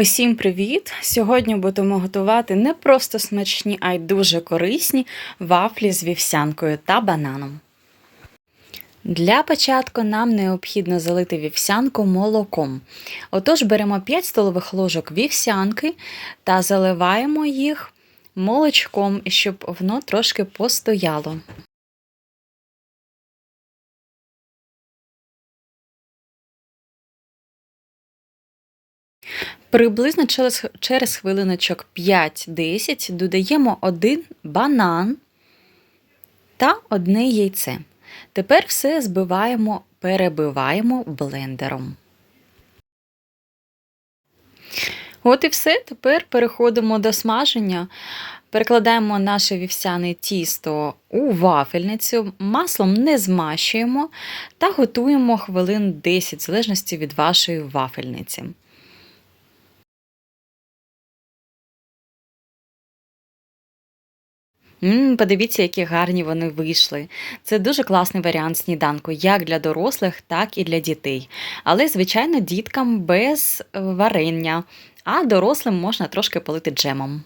Усім привіт! Сьогодні будемо готувати не просто смачні, а й дуже корисні вафлі з вівсянкою та бананом. Для початку нам необхідно залити вівсянку молоком. Отож, беремо 5 столових ложок вівсянки та заливаємо їх молочком, щоб воно трошки постояло. Приблизно через, через хвилиночок 5-10 додаємо один банан та одне яйце. Тепер все збиваємо, перебиваємо блендером. От і все. Тепер переходимо до смаження. Перекладаємо наше вівсяне тісто у вафельницю, маслом не змащуємо та готуємо хвилин 10, в залежності від вашої вафельниці. Подивіться, які гарні вони вийшли. Це дуже класний варіант сніданку, як для дорослих, так і для дітей. Але, звичайно, діткам без е, варення, а дорослим можна трошки полити джемом.